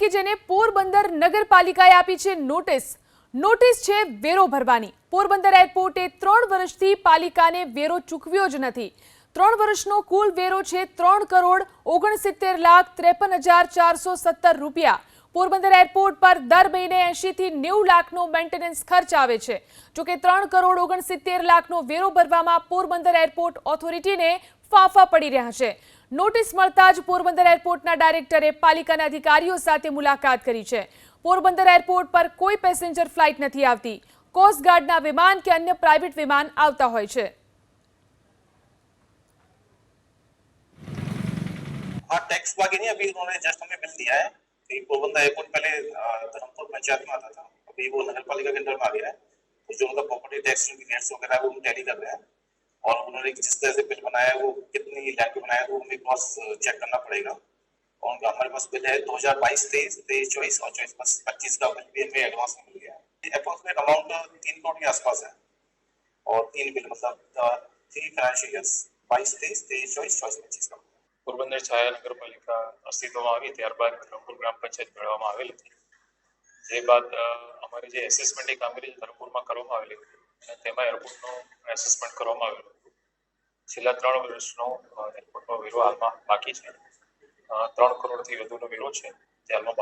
કે જેને પોરબંદર નગરપાલિકાએ આપી છે નોટિસ. નોટિસ છે વેરો ભરવાની. પોરબંદર એરપોર્ટે ત્રણ વર્ષથી પાલિકાને વેરો ચૂકવ્યો જ નથી. ત્રણ વર્ષનો કુલ વેરો છે ત્રણ કરોડ ઓગણસિત્તેર લાખ ત્રેપન હજાર ચારસો સત્તર રૂપિયા. પોરબંદર એરપોર્ટ પર દર મહિને એંશીથી નેવું લાખનો મેન્ટેનન્સ ખર્ચ આવે છે જોકે ત્રણ કરોડ ઓગણસિત્તેર લાખનો વેરો ભરવામાં પોરબંદર એરપોર્ટ ઓથોરિટીને ફાંફા પડી રહ્યા છે નોટિસ મળતા જ પોરબંદર એરપોર્ટના ડાયરેક્ટરે પાલિકાના અધિકારીઓ સાથે મુલાકાત કરી છે પોરબંદર એરપોર્ટ પર કોઈ પેસેન્જર ફ્લાઇટ નથી આવતી કોસ્ટગાર્ડના વિમાન કે અન્ય પ્રાઇવેટ વિમાન આવતા હોય છે हाँ टैक्स बाकी नहीं अभी उन्होंने जस्ट हमें बिल दिया है कि पोरबंदर एयरपोर्ट पहले धर्मपुर पंचायत में आता था। अभी वो नगर पालिका के अंडर में आ गया है। तो जो उनका प्रॉपर्टी टैक्स रेट्स वगैरह वो टैली कर रहे हैं। और उन्होंने जिस तरह से बिल बनाया, वो कितनी लैंड पे बनाया वो हमें क्रॉस चेक करना पड़ेगा। और उनका हमारे पास बिल है दो हज़ार बाईस, तेईस तेईस, चौबीस और चौबीस, पच्चीस का बिल भी हमें एडवांस मिल गया है। अप्रोक्सीमेट अमाउंट तीन करोड़ के आसपास है। और तीन बिल मतलब थ्री फाइनेंशियल ईयर्स बाईस, तेईस तेईस, चौबीस चौबीस पच्चीस का પોરબંદર છાયા નગરપાલિકા અસ્તિત્વમાં આવી ત્યારબાદ ધરમપુર ગ્રામ પંચાયત મેળવવામાં આવેલ હતી. જે બાદ અમારી જે એસેસમેન્ટની કામગીરી ધરમપુરમાં કરવામાં આવેલી હતી, અને તેમાં એરપોર્ટનું એસેસમેન્ટ કરવામાં આવેલું છેલ્લા ત્રણ વર્ષનો એરપોર્ટનો વેરો હાલમાં બાકી છે. ત્રણ કરોડથી વધુનો વેરો છે. જે હાલમાં